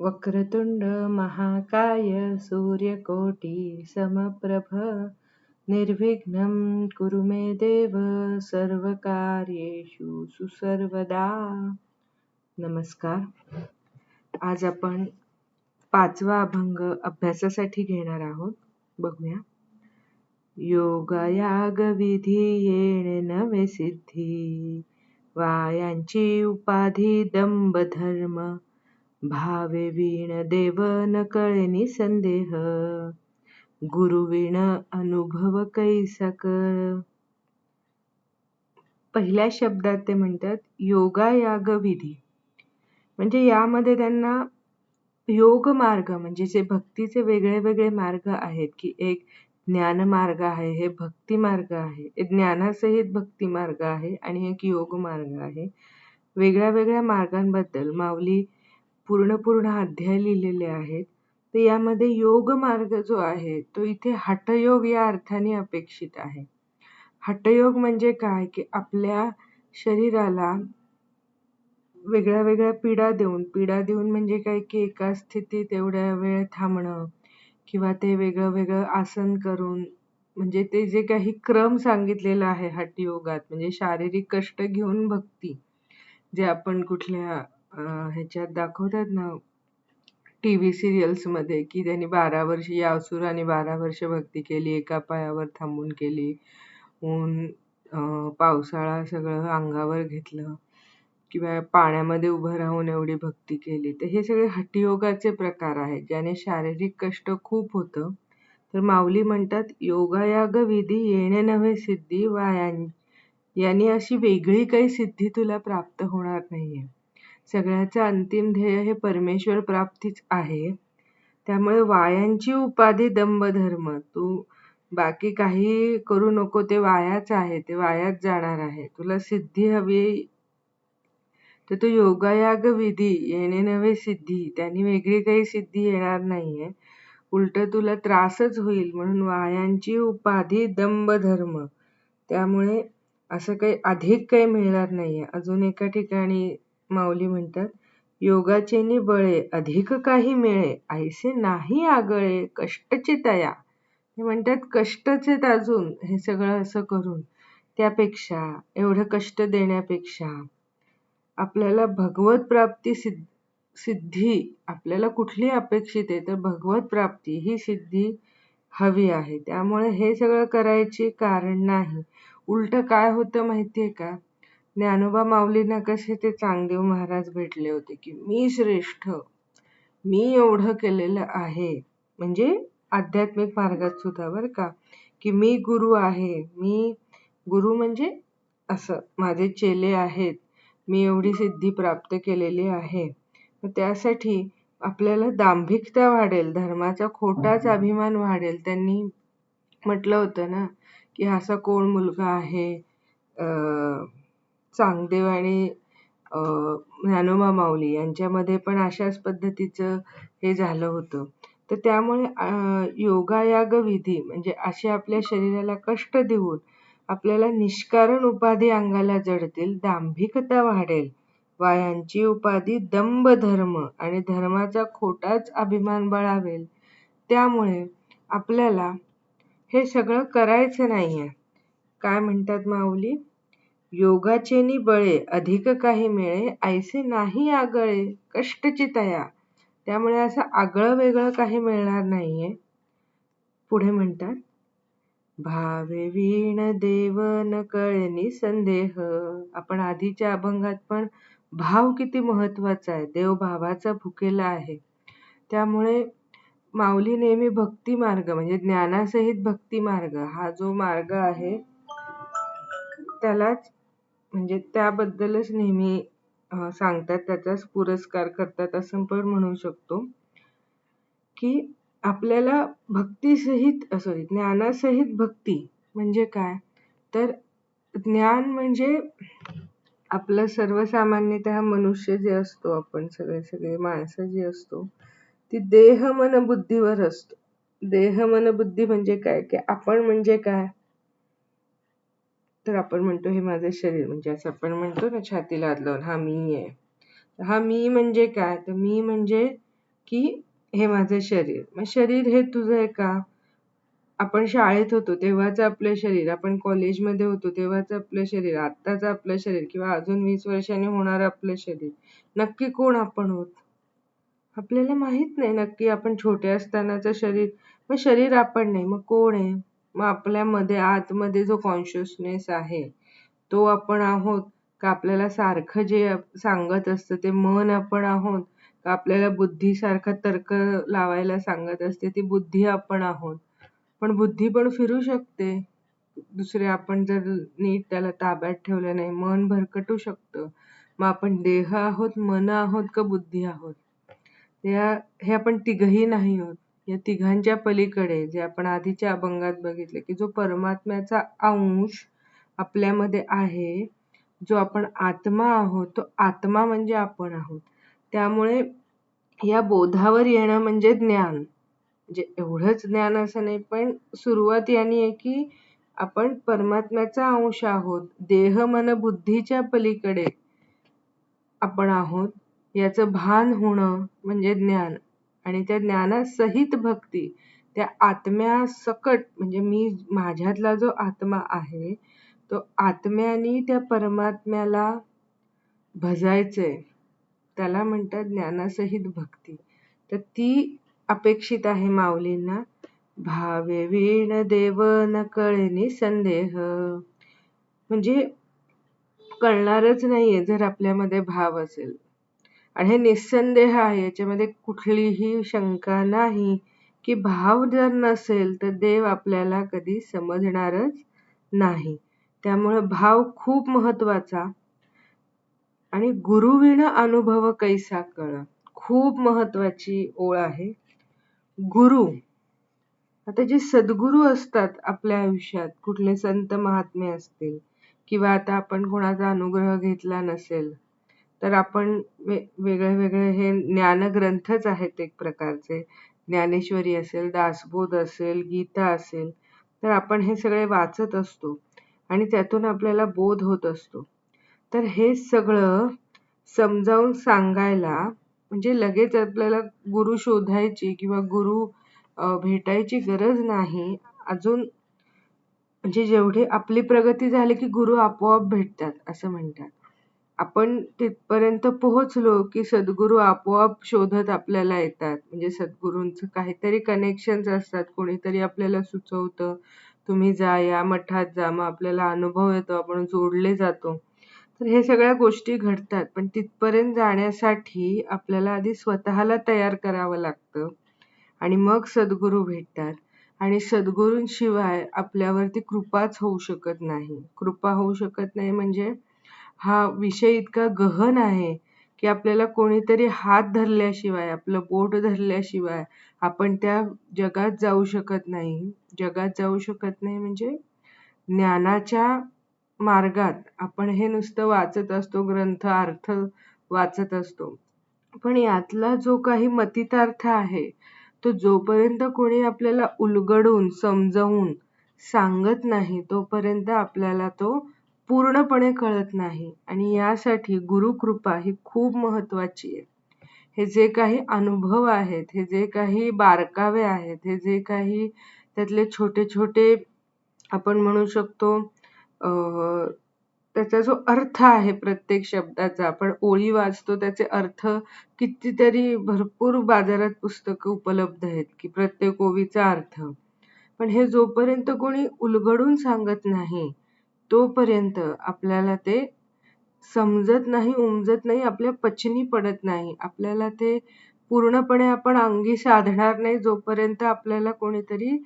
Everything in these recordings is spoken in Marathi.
वक्रतुंड महाकाय सूर्यकोटी समप्रभ निर्विघ्नं कुरु मे देव सर्वकार्येषु सुसर्वदा। नमस्कार. आज आपण पाचवा अभंग अभ्यासासाठी घेणार आहोत. बघूया. योगायाग विधी येणे नवे सिद्धी वायांची उपाधी दंब धर्म भावे वीण देव न कळेनी संदेह. गुरुविण अनुभव कैसा कळ पहिल्या शब्दात ते म्हणतात योगायाग विधी. म्हणजे यामध्ये त्यांना योग मार्ग म्हणजे जे भक्तीचे वेगळे वेगळे मार्ग आहेत की एक ज्ञान मार्ग आहे हे भक्ती मार्ग आहे ज्ञानासहित भक्ती मार्ग आहे आणि एक योग मार्ग आहे. वेगळ्या वेगळ्या मार्गांबद्दल माऊली पूर्ण पूर्ण अध्याय लिहिलेले आहेत. तर यामध्ये योग मार्ग जो आहे तो इथे हठयोग या अर्थाने अपेक्षित आहे. हठयोग म्हणजे काय? की आपल्या शरीराला वेगळ्या वेगळ्या पीडा देऊन पीडा देऊन म्हणजे काय? की एका स्थितीत एवढ्या वेळ थांबणं किंवा ते वेगळं वेगळं आसन करून म्हणजे ते जे काही क्रम सांगितलेला आहे हठयोगात म्हणजे शारीरिक कष्ट घेऊन भक्ती जे आपण कुठल्या ह्याच्यात दाखवतात ना टी व्ही मध्ये की त्यांनी बारा वर्ष या असुराने बारा वर्ष भक्ती केली एका पायावर थांबून केली. ऊन पावसाळा सगळं अंगावर घेतलं. किंवा पाण्यामध्ये उभं राहून एवढी भक्ती केली. तर हे सगळे हठयोगाचे प्रकार आहेत ज्याने शारीरिक कष्ट खूप होतं. तर माऊली म्हणतात योगायाग विधी येणे नव्हे सिद्धी वा याने अशी वेगळी काही सिद्धी तुला प्राप्त होणार नाहीये. सगळ्याचं अंतिम ध्येय हे परमेश्वर प्राप्तीच आहे. त्यामुळे वायांची उपाधी दंभधर्म. तू बाकी काही करू नको ते वायाच आहे ते वायाच जाणार आहे. तुला सिद्धी हवी तर तू योगायाग विधी येणे नव्हे सिद्धी. त्यांनी वेगळी काही सिद्धी येणार नाहीये. उलट तुला त्रासच होईल म्हणून वायांची उपाधी दंभधर्म. त्यामुळे असं काही अधिक काही मिळणार नाहीये. अजून एका ठिकाणी माऊली म्हणतात योगाचे बळे अधिक काही मिळे ऐसे नाही आगळे कष्टचे तया. हे म्हणतात कष्टचे अजून हे सगळं असं करून त्यापेक्षा एवढं कष्ट देण्यापेक्षा आपल्याला भगवत प्राप्ती सिद्धी आपल्याला कुठली अपेक्षित आहे तर भगवत प्राप्ती ही सिद्धी हवी आहे. त्यामुळे हे सगळं करायचे कारण नाही. उलट काय होतं माहितीये का? ज्ञानोबा माऊलींना कसे ते चांगदेव महाराज भेटले होते की मी श्रेष्ठ मी एवढं केलेलं आहे. म्हणजे आध्यात्मिक मार्गात सुद्धा बरं का की मी गुरु आहे. मी गुरु म्हणजे असं माझे चेले आहेत. मी एवढी सिद्धी प्राप्त केलेली आहे. त्यासाठी आपल्याला दांभिकता वाढेल धर्माचा खोटाच अभिमान वाढेल. त्यांनी म्हटलं होतं ना की असा कोण मुलगा आहे? चांगदेव आणि ज्ञानोबा माऊली यांच्यामध्ये पण अशाच पद्धतीचं हे झालं होतं. तर त्यामुळे योगायाग विधी म्हणजे असे आपल्या शरीराला कष्ट देऊन आपल्याला निष्कारण उपाधी अंगाला जडतील दांभिकता वाढेल वायांची उपाधी दंभ धर्म आणि धर्माचा खोटाच अभिमान बळावेल. त्यामुळे आपल्याला हे सगळं करायचं नाहीये. काय म्हणतात माऊली? योगाचेनी बळे अधिक काही मिळे ऐसे नाही आगळे कष्टची तया. त्यामुळे असं आगळं वेगळं काही मिळणार नाहीये. पुढे म्हणतात भावे वीण देव न कळणी संदेह. आपण आधीच्या अभंगात पण भाव किती महत्त्वाचा आहे देव भावाचा भुकेला आहे. त्यामुळे माऊली नेहमी भक्ती मार्ग म्हणजे ज्ञानासहित भक्ती मार्ग हा जो मार्ग आहे त्यालाच म्हणजे त्याबद्दलच नेहमी सांगतात त्याचाच पुरस्कार करतात असं पण म्हणू शकतो. की आपल्याला भक्तीसहित सॉरी ज्ञानासहित भक्ती म्हणजे काय? तर ज्ञान म्हणजे आपलं सर्वसामान्यतः मनुष्य जे असतो आपण सगळे सगळे माणसं जी असतो ती देह मन बुद्धीवर असतो. देह मन बुद्धी म्हणजे काय? की आपण म्हणजे काय? तर आपण म्हणतो हे माझं शरीर म्हणजे असं आपण म्हणतो ना छातीला हात लावून हा मी आहे. हा मी म्हणजे काय? तर मी म्हणजे की हे माझं शरीर. मग शरीर हे तुझं आहे का? आपण शाळेत होतो तेव्हाच आपलं शरीर. आपण कॉलेजमध्ये होतो तेव्हाच आपलं शरीर. आत्ताच आपलं शरीर किंवा अजून वीस वर्षांनी होणार आपलं शरीर. नक्की कोण आपण आहोत? आपल्याला माहीत नाही नक्की आपण छोटे असतानाचं शरीर. मग शरीर आपण नाही मग कोण आहे? मग आपल्यामध्ये आतमध्ये जो कॉन्शियसनेस आहे तो आपण आहोत का आपल्याला सारखं जे सांगत असतं ते मन आपण आहोत का आपल्याला बुद्धीसारखा तर्क लावायला सांगत असते ती बुद्धी आपण आहोत? पण बुद्धी पण फिरू शकते. दुसरे आपण जर नीट त्याला ताब्यात ठेवलं नाही मन भरकटू शकतं. मग आपण देह आहोत मन आहोत का बुद्धी आहोत? या हे आपण तिघही नाही आहोत. या तिघांच्या पलीकडे जे आपण आधीच्या अभंगात बघितले की जो परमात्म्याचा अंश आपल्यामध्ये आहे जो आपण आत्मा आहोत तो आत्मा म्हणजे आपण आहोत. त्यामुळे या बोधावर येणं म्हणजे ज्ञान. म्हणजे एवढंच ज्ञान असं नाही पण सुरुवात याने आहे की आपण परमात्म्याचा अंश आहोत देह मन बुद्धीच्या पलीकडे आपण आहोत. याचं भान होणं म्हणजे ज्ञान. आणि त्या ज्ञानासहित भक्ती त्या आत्म्यासकट म्हणजे मी माझ्यातला जो आत्मा आहे तो आत्म्याने त्या परमात्म्याला भजायचे त्याला म्हणतात ज्ञानासहित भक्ती. तर ती अपेक्षित आहे माऊलींना. भावे वीण देव न कळणी संदेह. म्हणजे कळणारच नाहीये जर आपल्यामध्ये भाव असेल. आणि हे निस्संदेह आहे. याच्यामध्ये कुठलीही शंका नाही की भाव जर नसेल तर देव आपल्याला कधी समजणारच नाही. त्यामुळे भाव खूप महत्त्वाचा आणि गुरुविण अनुभव कैसा कळ? खूप महत्वाची ओळ आहे. गुरु. आता जे सद्गुरू असतात आपल्या आयुष्यात कुठले संत महात्मे असतील किंवा आता आपण कोणाचा अनुग्रह घेतला नसेल तर आपण वेगळे वेगळे हे ज्ञानग्रंथच आहेत एक प्रकारचे. ज्ञानेश्वरी असेल दासबोध असेल गीता असेल तर आपण हे सगळे वाचत असतो आणि त्यातून आपल्याला बोध होत असतो. तर हे सगळं समजावून सांगायला म्हणजे लगेच आपल्याला गुरु शोधायची किंवा गुरु भेटायची गरज नाही. अजून म्हणजे जेवढी आपली प्रगती झाली की गुरु आपोआप भेटतात असं म्हणतात. आपण तिथपर्यंत पोहोचलो की सद्गुरू आपोआप शोधत आपल्याला येतात. म्हणजे सद्गुरूंचं काहीतरी कनेक्शन्स असतात कोणीतरी आपल्याला सुचवतं तुम्ही जा या मठात जा मग आपल्याला अनुभव येतो आपण जोडले जातो. तर हे सगळ्या गोष्टी घडतात पण तिथपर्यंत जाण्यासाठी आपल्याला आधी स्वतःला तयार करावं लागतं. आणि मग सद्गुरू भेटतात. आणि सद्गुरूंशिवाय आपल्यावरती कृपाच होऊ शकत नाही. कृपा होऊ शकत नाही म्हणजे हा विषय इतका गहन आहे की आपल्याला कोणीतरी हात धरल्याशिवाय आपलं बोट धरल्याशिवाय आपण त्या जगात जाऊ शकत नाही. जगात जाऊ शकत नाही म्हणजे ज्ञानाच्या मार्गात आपण हे नुसतं वाचत असतो ग्रंथ अर्थ वाचत असतो. पण यातला जो काही मतितार्थ आहे तो जोपर्यंत कोणी आपल्याला उलगडून समजवून सांगत नाही तोपर्यंत आपल्याला तो पूर्णपणे कळत नाही आणि यासाठी गुरुकृपा ही खूप महत्वाची आहे. हे जे काही अनुभव आहेत हे जे काही बारकावे आहेत हे जे काही त्यातले छोटे छोटे आपण म्हणू शकतो त्याचा जो अर्थ आहे प्रत्येक शब्दाचा आपण ओळी वाचतो त्याचे अर्थ कितीतरी भरपूर बाजारात पुस्तकं उपलब्ध आहेत की प्रत्येक ओवीचा अर्थ. पण हे जोपर्यंत कोणी उलगडून सांगत नाही तोपर्यंत आपल्याला ते समजत नाही उमजत नाही आपल्या पचनी पडत नाही. आपल्याला ते पूर्णपणे आपण अंगी साधणार नाही जोपर्यंत आपल्याला कोणीतरी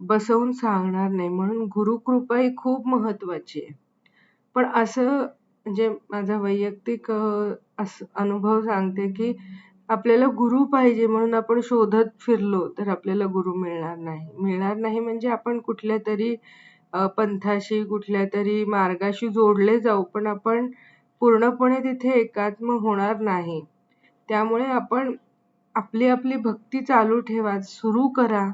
बसवून सांगणार नाही. म्हणून गुरुकृपा ही खूप महत्वाची आहे. पण असं म्हणजे माझा वैयक्तिक असं अनुभव सांगते की आपल्याला गुरु पाहिजे म्हणून आपण शोधत फिरलो तर आपल्याला गुरु मिळणार नाही. मिळणार नाही म्हणजे आपण कुठल्या तरी पंथाशी कुठल्या तरी मार्गाशी जोडले जाऊ पण आपण पूर्णपणे तिथे एकात्म होणार नाही. त्यामुळे आपण आपली आपली भक्ती चालू ठेवा सुरू करा.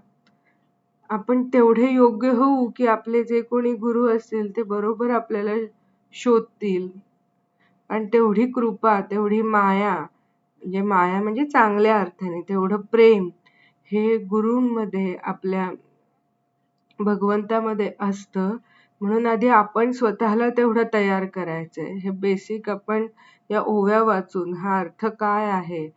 आपण तेवढे योग्य होऊ की आपले जे कोणी गुरु असतील ते बरोबर आपल्याला शोधतील. आणि तेवढी कृपा तेवढी माया म्हणजे माया म्हणजे चांगल्या अर्थाने तेवढं प्रेम हे गुरूंमध्ये आपल्या भगवंतामध्ये असतं. म्हणून आधी आपण स्वतःला तेवढं तयार करायचंय. हे बेसिक आपण या ओव्या वाचून हा अर्थ काय आहे?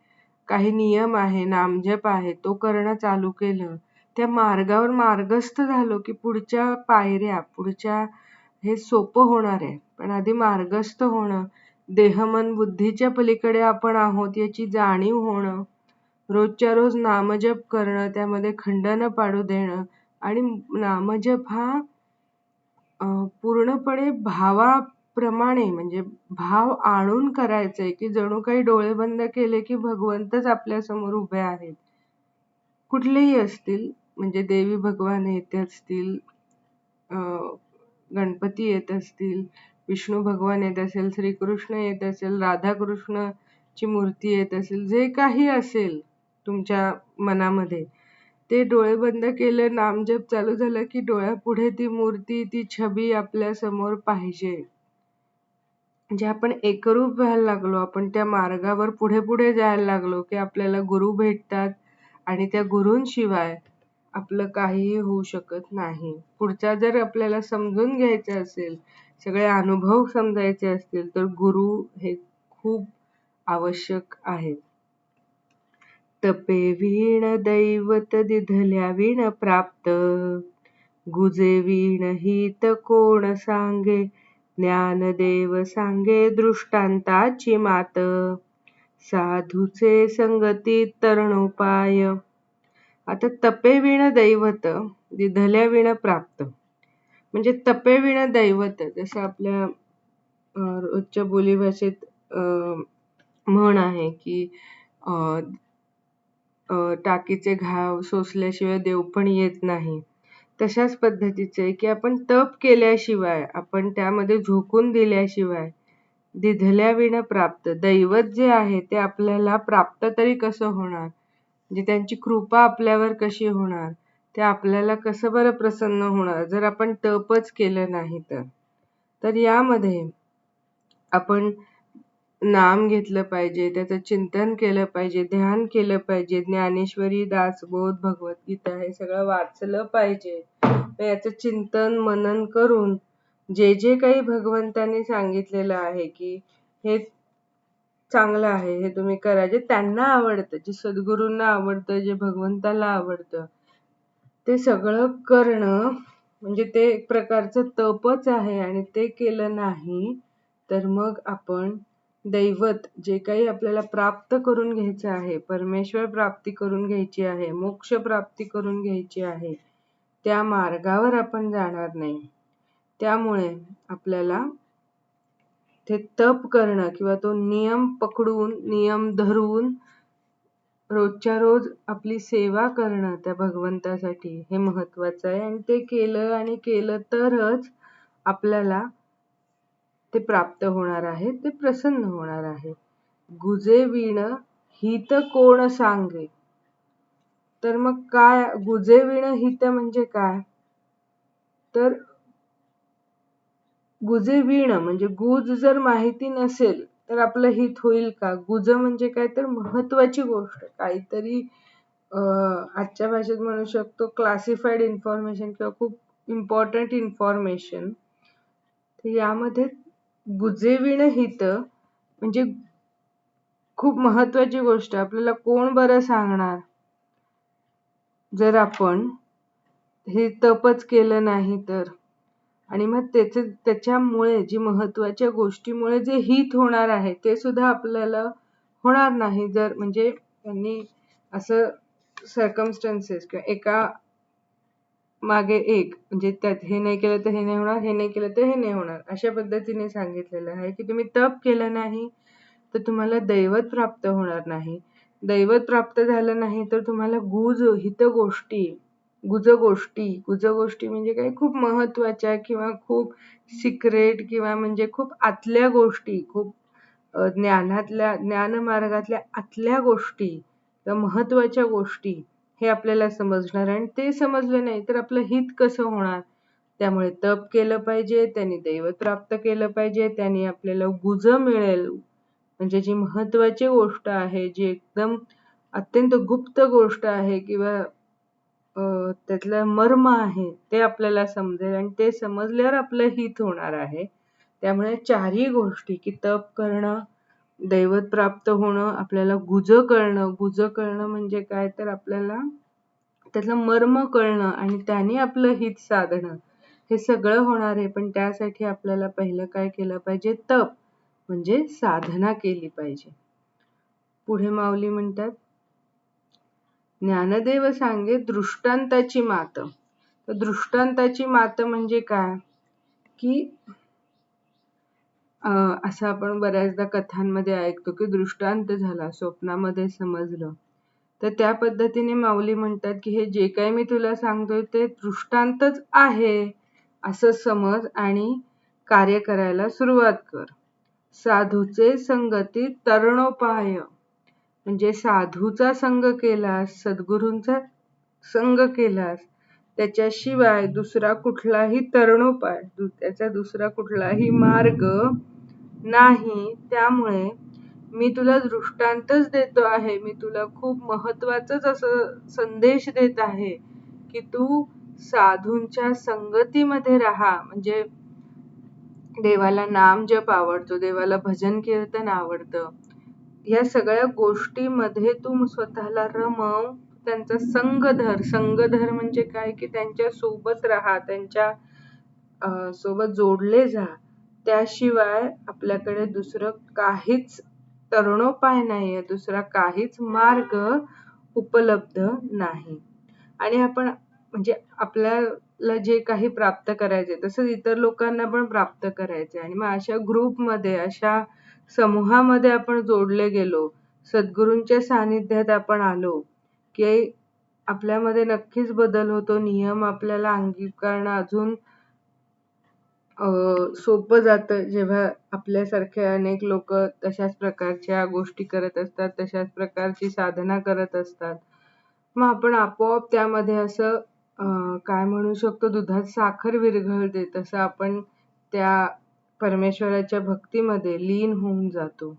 काही नियम आहे नामजप आहे तो करणं चालू केलं. त्या मार्गावर मार्गस्थ झालो की पुढच्या पायऱ्या पुढच्या हे सोपं होणार आहे. पण आधी मार्गस्थ होणं देह मन बुद्धीच्या पलीकडे आपण आहोत याची जाणीव होणं रोजच्या रोज नामजप करणं त्यामध्ये खंड न पाडू देणं आणि नामजप हा पूर्णपणे भावाप्रमाणे म्हणजे भाव आणून करायचंय की जणू काही डोळे बंद केले की भगवंतच आपल्यासमोर उभे आहेत. कुठलेही असतील म्हणजे देवी भगवान येत असतील गणपती येत असतील विष्णू भगवान येत असेल श्रीकृष्ण येत असेल राधाकृष्णची मूर्ती येत असेल जे काही असेल तुमच्या मनामध्ये ते डोळे बंद केले नामजप चालू झालं की डोळ्यापुढे ती मूर्ती ती छबी आपल्यासमोर पाहिजे. म्हणजे आपण एकरूप व्हायला लागलो आपण त्या मार्गावर पुढे पुढे जायला लागलो की आपल्याला गुरु भेटतात आणि त्या गुरूंशिवाय आपलं काहीही होऊ शकत नाही. पुढचा जर आपल्याला समजून घ्यायचं असेल सगळे अनुभव समजायचे असतील तर गुरु हे खूप आवश्यक आहेत. तपे वीण दैवत दिधल्या वीण प्राप्त. गुजे वीण हित कोण सांगे? ज्ञानदेव सांगे दृष्टांताची मात. साधूचे संगती तरणोपाय. आता तपे विण दैवत दिधल्या विण प्राप्त. म्हणजे तपे विण दैवत जसं आपल्या रोजच्या बोलीभाषेत म्हण आहे की टाकीचे घाव सोसल्याशिवाय देव पण येत नाही. तशाच पद्धतीचे की आपण तप केल्याशिवाय आपण त्यामध्ये झोकून दिल्याशिवाय दिधल्या विण प्राप्त. दैवत जे आहे ते आपल्याला प्राप्त तरी कसं होणार? म्हणजे त्यांची कृपा आपल्यावर कशी होणार? ते आपल्याला कसं बरं प्रसन्न होणार? जर आपण तपच केलं नाही तर. तर यामध्ये आपण नाम घेतलं पाहिजे त्याचं चिंतन केलं पाहिजे ध्यान केलं पाहिजे. ज्ञानेश्वरी दासबोध भगवद्गीता हे सगळं वाचलं पाहिजे. याचं चिंतन मनन करून जे जे काही भगवंतांनी सांगितलेलं आहे की हे चांगलं आहे हे तुम्ही करा. जे त्यांना आवडतं जे सद्गुरूंना आवडतं जे भगवंताला आवडतं ते सगळं करणं म्हणजे ते एक प्रकारचं तपच आहे आणि ते केलं नाही तर मग आपण दैवत जे काही आपल्याला प्राप्त करून घ्यायचं आहे परमेश्वर प्राप्ती करून घ्यायची आहे मोक्ष प्राप्ती करून घ्यायची आहे त्या मार्गावर आपण जाणार नाही. त्यामुळे आपल्याला ते तप करणं किंवा तो नियम पकडून नियम धरून रोजच्या रोज आपली सेवा करणं त्या भगवंतासाठी हे महत्वाचं आहे. आणि ते केलं आणि केलं तरच आपल्याला ते प्राप्त होणार आहे ते प्रसन्न होणार आहे. गुजे विण हित कोण सांगे? तर मग काय? गुजे विण हित म्हणजे काय? तर गुजे विण म्हणजे गुज जर माहिती नसेल तर आपलं हित होईल का? गुज म्हणजे काय? तर महत्वाची गोष्ट. काहीतरी आजच्या भाषेत म्हणू शकतो क्लासिफाईड इन्फॉर्मेशन किंवा खूप इम्पॉर्टंट इन्फॉर्मेशन यामध्ये गुजेविण हित म्हणजे खूप महत्वाची गोष्ट. आपल्याला कोण बरं सांगणार? जर आपण हे तपच केलं नाही तर. आणि मग त्याचे त्याच्यामुळे जी महत्त्वाच्या गोष्टीमुळे जे हित होणार आहे ते सुद्धा आपल्याला होणार नाही. जर म्हणजे त्यांनी असं सर्कमस्टन्सेस किंवा एका मागे एक म्हणजे त्यात हे नाही केलं तर हे नाही होणार हे नाही केलं तर हे नाही होणार अशा पद्धतीने सांगितलेलं आहे की तुम्ही तप केलं नाही तर तुम्हाला दैवत प्राप्त होणार नाही. दैवत प्राप्त झालं नाही तर तुम्हाला गुज हित गोष्टी गुज गोष्टी गुज गोष्टी म्हणजे काय खूप महत्त्वाच्या किंवा खूप सिक्रेट किंवा म्हणजे खूप आतल्या गोष्टी खूप ज्ञानातल्या ज्ञानमार्गातल्या आतल्या गोष्टी किंवा महत्त्वाच्या गोष्टी हे आपल्याला समजणार आणि ते समजलं नाही तर आपलं हित कसं होणार? त्यामुळे तप केलं पाहिजे त्यांनी दैवत प्राप्त केलं पाहिजे त्यांनी आपल्याला गुज मिळेल. म्हणजे जी महत्वाची गोष्ट आहे जी एकदम अत्यंत गुप्त गोष्ट आहे किंवा त्यातलं मर्म आहे ते आपल्याला समजेल आणि ते समजल्यावर आपलं हित होणार आहे. त्यामुळे चारही गोष्टी की तप करणं दैवत प्राप्त होणं आपल्याला गुज कळणं गुज कळणं म्हणजे काय? तर आपल्याला त्यातलं मर्म कळणं आणि त्याने आपलं हित साधणं हे सगळं होणार आहे. पण त्यासाठी आपल्याला पहिलं काय केलं पाहिजे? तप म्हणजे साधना केली पाहिजे. पुढे माऊली म्हणतात ज्ञानदेव सांगे दृष्टांताची मात. तर दृष्टांताची मात म्हणजे काय? की असं आपण बऱ्याचदा कथांमध्ये ऐकतो की दृष्टांत झाला स्वप्नामध्ये समजलं. तर त्या पद्धतीने माऊली म्हणतात की हे जे काही मी तुला सांगतोय ते दृष्टांतच आहे असं समज आणि कार्य करायला सुरुवात कर. साधूचे संगती तरणोपाय. म्हणजे साधूचा संग केलास सद्गुरूंचा संग केलास त्याच्याशिवाय दुसरा कुठलाही तरणोपाय त्याचा दुसरा कुठलाही मार्ग नाही. त्यामुळे मी तुला दृष्टांतच देतो आहे. मी तुला खूप महत्वाचंच असं संदेश देत आहे की तू साधूंच्या संगतीमध्ये राहा. म्हणजे देवाला नाम जप आवडतो देवाला भजन कीर्तन आवडतं. या सगळ्या गोष्टीमध्ये तू स्वतःला रमव. त्यांचा संघधर संघधर म्हणजे काय? की त्यांच्यासोबत राहा त्यांच्यासोबत जोडले जा. त्याशिवाय आपल्याकडे दुसरं काहीच तरुणोपाय नाहीये दुसरा काहीच मार्ग उपलब्ध नाही. आणि आपण म्हणजे आपल्याला जे काही प्राप्त करायचे तसंच इतर लोकांना पण प्राप्त करायचे आणि मग अशा ग्रुपमध्ये अशा समूहामध्ये आपण जोडले गेलो सद्गुरूंच्या सानिध्यात आपण आलो की आपल्यामध्ये नक्कीच बदल होतो. नियम आपल्याला अंगीकारणं अजून सोपं जातं. जेव्हा आपल्यासारखे अनेक लोक तशाच प्रकारच्या गोष्टी करत असतात तशाच प्रकारची साधना करत असतात. मग आपण आपोआप त्यामध्ये असं काय म्हणू शकतो? दुधात साखर विरघळते तसं आपण त्या परमेश्वराच्या भक्तीमध्ये लीन होऊन जातो.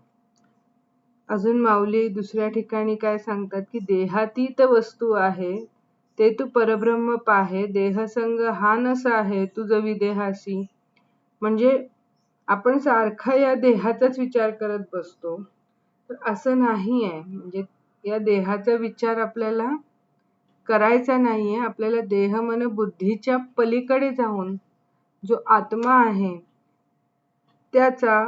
अजून माऊली दुसऱ्या ठिकाणी काय सांगतात की देहातीत वस्तू आहे ते तू परब्रह्म पाहे देहसंग हा नसा आहे तुझ विदेहासी म्हणजे आपण सारखा या देहाचाच विचार करत बसतो. तर असं नाही आहे म्हणजे या देहाचा विचार आपल्याला करायचा नाहीये. आपल्याला देह मन बुद्धीच्या पलीकडे जाऊन जो आत्मा आहे त्याचा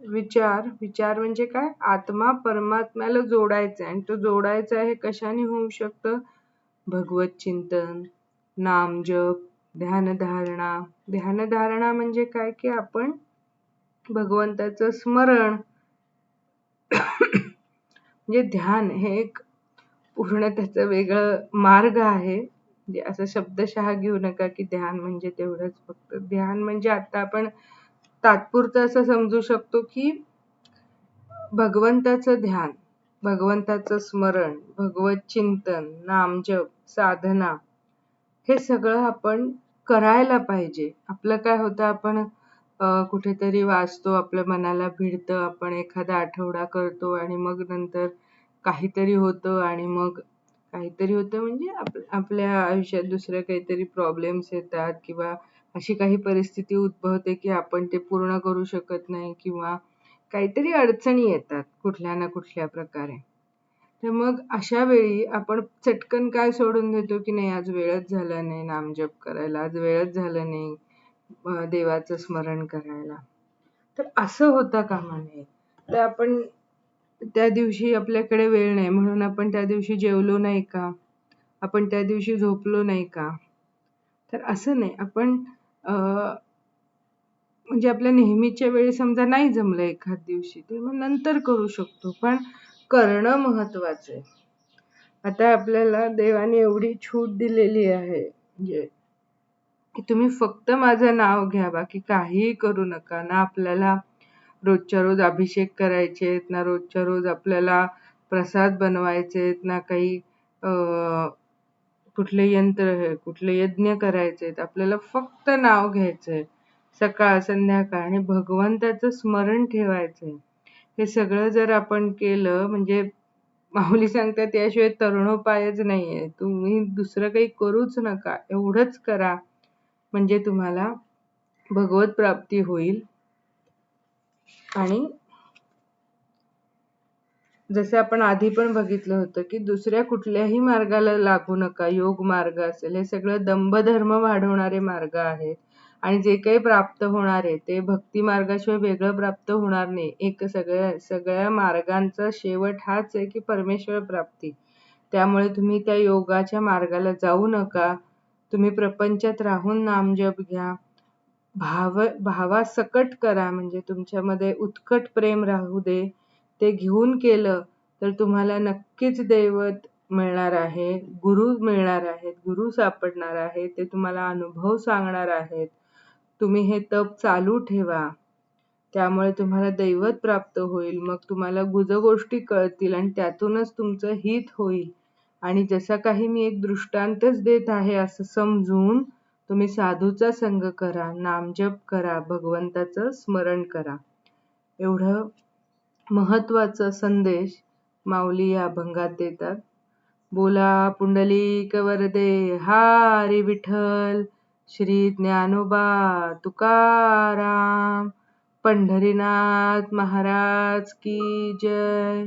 विचार विचार म्हणजे काय? आत्मा परमात्म्याला जोडायचा आणि तो जोडायचा आहे कशाने होऊ शकतं? भगवत चिंतन नामजप ध्यानधारणा. ध्यानधारणा म्हणजे काय? की आपण भगवंताचं स्मरण. म्हणजे ध्यान हे एक पूर्ण त्याचं वेगळं मार्ग आहे. म्हणजे असं शब्दशहा घेऊ नका की ध्यान म्हणजे तेवढंच. फक्त ध्यान म्हणजे आता आपण तात्पुरतं असं समजू शकतो की भगवंताचं ध्यान भगवंताचं स्मरण भगवत चिंतन नामजप साधना हे सगळं आपण करायला पाहिजे. आपलं काय होतं आपण कुठेतरी वाचतो आपल्या मनाला भिडतं आपण एखादा आठवडा करतो आणि मग नंतर काहीतरी होतं आणि मग काहीतरी होतं म्हणजे आप आपल्या आयुष्यात दुसरे काहीतरी प्रॉब्लेम्स येतात किंवा अशी काही परिस्थिती उद्भवते की आपण ते पूर्ण करू शकत नाही किंवा काहीतरी अडचणी येतात कुठल्या ना कुठल्या प्रकारे. तर मग अशा वेळी आपण चटकन काय सोडून देतो की नाही आज वेळच झाला नाही नामजप करायला आज वेळच झालं नाही देवाचं स्मरण करायला. तर असं होता कामा नये. तर आपण त्या दिवशी आपल्याकडे वेळ नाही म्हणून आपण त्या दिवशी जेवलो नाही का? आपण त्या दिवशी झोपलो नाही का? तर असं नाही. आपण म्हणजे आपल्या नेहमीच्या वेळी समजा नाही जमलं एखाद दिवशी तर मग नंतर करू शकतो. पण करणं महत्वाचं आहे. आता आपल्याला देवाने एवढी छूट दिलेली आहे म्हणजे की तुम्ही फक्त माझं नाव घ्या बाकी काहीही करू नका. ना आपल्याला रोजच्या रोज अभिषेक करायचे आहेत ना रोजच्या रोज आपल्याला प्रसाद बनवायचे आहेत ना काही कुठले यंत्र कुठले यज्ञ करायचे आहेत आपल्याला फक्त नाव घ्यायचंय सकाळ संध्याकाळ आणि भगवंताचं स्मरण ठेवायचंय. हे सगळं जर आपण केलं म्हणजे माऊली सांगतात याशिवाय तरुणोपायच नाहीये. तुम्ही दुसरं काही करूच नका. एवढंच करा. म्हणजे तुम्हाला भगवत प्राप्ती होईल. आणि जसे आपण आधी पण बघितलं होतं की दुसऱ्या कुठल्याही मार्गाला लागू नका योग मार्ग असेल हे सगळं दंभधर्म वाढवणारे मार्ग आहेत. आणि जे काही प्राप्त होणार आहे ते भक्ती मार्गाशिवाय वेगळं प्राप्त होणार नाही. एक सगळ्या सगळ्या मार्गांचा शेवट हाच आहे की परमेश्वर प्राप्ती. त्यामुळे तुम्ही त्या योगाच्या मार्गाला जाऊ नका. तुम्ही प्रपंचात राहून नामजप घ्या. भाव भावासकट करा. म्हणजे तुमच्यामध्ये उत्कट प्रेम राहू दे. ते घेऊन केलं तर तुम्हाला नक्कीच दैवत मिळणार आहे गुरु मिळणार आहेत गुरु सापडणार आहेत ते तुम्हाला अनुभव सांगणार आहेत. तुम्ही हे तप चालू ठेवा. त्यामुळे तुम्हाला दैवत प्राप्त होईल मग तुम्हाला गुज गोष्टी कळतील आणि त्यातूनच तुमचं हित होईल. आणि जसा काही मी एक दृष्टांतच देत आहे असं समजून तुम्ही साधूचा संग करा नामजप करा भगवंताचं स्मरण करा. एवढं महत्त्वाचा संदेश माऊली या अभंगात देतात. बोला पुंडलिक वरदे हारी विठ्ठल श्री ज्ञानोबा तुकाराम पंढरीनाथ महाराज की जय.